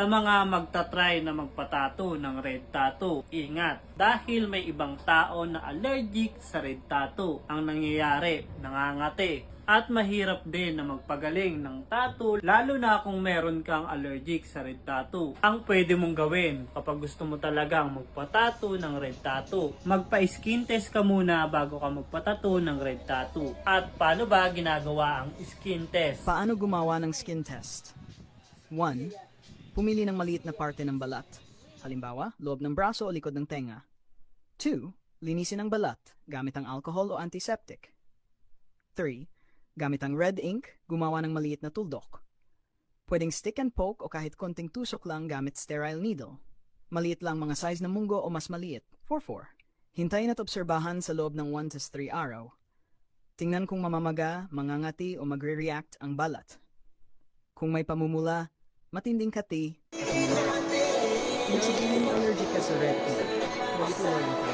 Sa mga magtatry na magpatato ng red tattoo, ingat dahil may ibang tao na allergic sa red tattoo. Ang nangyayari, nangangati at mahirap din na magpagaling ng tattoo lalo na kung meron kang allergic sa red tattoo. Ang pwede mong gawin kapag gusto mo talagang magpatato ng red tattoo, magpa-skin test ka muna bago ka magpatato ng red tattoo. At paano ba ginagawa ang skin test? Paano gumawa ng skin test? 1. Pumili ng maliit na parte ng balat. Halimbawa, loob ng braso o likod ng tenga. 2. Linisin ang balat gamit ang alcohol o antiseptic. 3. Gamit ang red ink, gumawa ng maliit na tuldok. Pwedeng stick and poke o kahit konting tusok lang gamit sterile needle. Maliit lang mga size ng munggo o mas maliit, 4-4. Hintayin at obserbahan sa loob ng 1 to 3 araw. Tingnan kung mamamaga, mangangati o magre-react ang balat. Kung may pamumula, matinding. Kung sabihin allergic ka sa red ink, huwag.